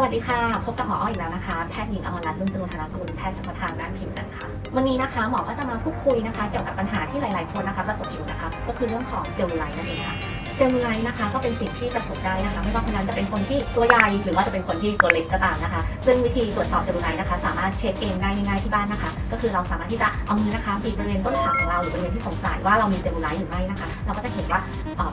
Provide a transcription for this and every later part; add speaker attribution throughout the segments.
Speaker 1: สวัสดีค่ะ พบกับหมออ้ออีกแล้วนะคะ แพทย์หญิงอมรรัตน์รุ่งจรุนธนกุลแพทย์เฉพาะทางด้านผิวหนังค่ะ วันนี้นะคะหมอก็จะมาพูดคุยนะคะ เกี่ยวกับปัญหาที่หลาย ๆ คนนะคะประสบอยู่นะคะ ก็คือเรื่องของเซลลูไลท์นั่นเองค่ะ เซลลูไลท์นะคะก็เป็นสิ่งที่ประสบได้นะคะ ไม่ว่าคนนั้นจะเป็นคนที่ตัวใหญ่หรือว่าจะเป็นคนที่ตัวเล็กก็ตามนะคะ ซึ่งวิธีตรวจสอบเซลลูไลท์นะคะ สามารถเช็คเองได้ง่ายๆที่บ้านนะคะ ก็คือเราสามารถที่จะเอามือนะคะบีบบริเวณต้นขาของเราหรือบริเวณที่สงสัยว่าเรามีเซลลูไลท์หรือไม่นะคะ เราก็จะเห็นว่า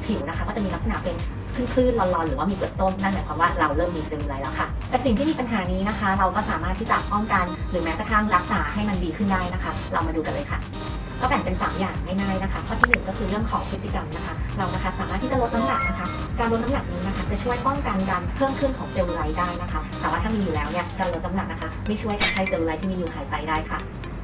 Speaker 1: ผิวนะคะ ก็จะมีลักษณะเป็นคลื่นๆร้อนๆหรือว่ามีเปลือกส้มนั่นหมายความว่าเราเริ่มมีเซลลูไลท์แล้วค่ะ แต่สิ่งที่มีปัญหานี้นะคะ เราก็สามารถที่จะป้องกัน หรือแม้กระทั่งรักษาให้มันดีขึ้นได้นะคะ เรามาดูกันเลยค่ะ ก็แบ่งเป็น 3 อย่างง่ายๆนะคะ ข้อที่หนึ่งก็คือเรื่องของพฤติกรรมนะคะ เรานะคะสามารถที่จะลดน้ำหนักนะคะ การลดน้ำหนักนี้นะคะ จะช่วยป้องกันการเพิ่มขึ้นของเซลลูไลท์ได้นะคะ แต่ว่าถ้ามีอยู่แล้วเนี่ยการลดน้ำหนักนะคะ ไม่ช่วยทำให้เซลลูไลท์ที่มีอยู่หายไปได้ค่ะ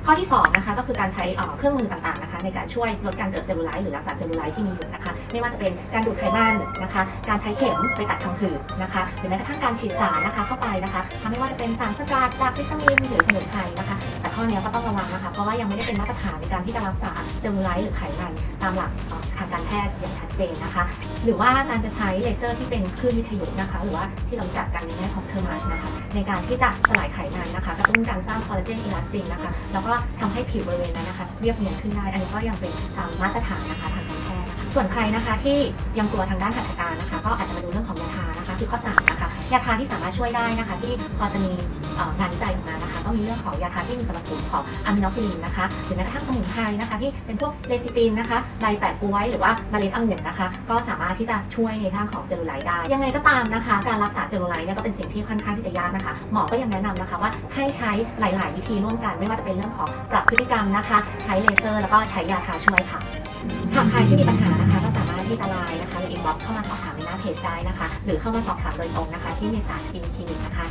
Speaker 1: ข้อที่สองนะคะก็คือการใช้เอ่อเครื่องมือต่างๆนะคะ ในการช่วยลดการเกิดเซลลูไลท์หรือรักษาเซลลูไลท์ที่มีอยู่นะคะ ไม่ว่าจะเป็นการดูดไขมันนะคะ การใช้เข็มไปตัดทางผืดนะคะหรือแม้กระทั่งการฉีดสารนะคะเข้าไปนะคะทำไม่ว่าจะเป็นสารสกัดจากวิตามินหรือสมุนไพรนะคะ ข้อนี้ก็ต้องระวังนะคะ เพราะว่ายังไม่ได้เป็นมาตรฐานในการที่จะรักษาเซลลูไลท์หรือไขมันตามหลักทางการแพทย์อย่างชัดเจนนะคะ หรือว่าการจะใช้เลเซอร์ที่เป็นคลื่นวิทยุนะคะ หรือว่าที่เราจักกันในแง่ของเทอร์มาชนะคะ ในการที่จะสลายไขมันนะคะกระตุ้นการสร้างคอลลาเจนอิลาสตินนะคะ แล้วก็ทำให้ผิวบริเวณนั้นนะคะ เรียบเนียนขึ้นได้ อันนี้ก็ยังเป็นตามมาตรฐานนะคะทางการแพทย์นะคะส่วนใครนะคะที่ยังกลัวทางด้านหัตถการนะคะ ก็อาจจะมาดูเรื่องของยาทานะคะ คือข้อสามนะคะยาทาที่สามารถช่วยได้นะคะ ที่พอจะมีงานวิจัย ก็มีเรื่องของยาทาที่มีส่วนผสมของอะมิโนฟิลินนะคะหรือแม้กระทั่งสมุนไพรนะคะ ที่เป็นพวกเลซิปินนะคะใบแปะกล้วยหรือว่าเมล็ดองุ่นนะคะ ก็สามารถที่จะช่วยในทางของเซลลูไลท์ได้ ยังไงก็ตามนะคะ การรักษาเซลลูไลท์เนี่ยก็เป็นสิ่งที่ค่อนข้างที่จะยากนะคะหมอก็ยังแนะนำนะคะว่าให้ใช้หลาย ๆ วิธีร่วมกันไม่ว่าจะเป็นเรื่องของปรับพฤติกรรมนะคะ ใช้เลเซอร์ แล้วก็ใช้ยาทาช่วยค่ะหากใครที่มีปัญหานะคะก็สามารถที่จะไลน์นะคะหรืออินบ็อกเข้ามาสอบถามในหน้าเพจได้นะคะ หรือเข้ามาสอบถามโดยตรงนะคะ ที่เมษาสกินคลินิกนะคะ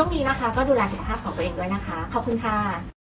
Speaker 1: ช่วงนี้นะคะ ก็ดูแลสุขภาพของตัวเองด้วยนะคะ ขอบคุณค่ะ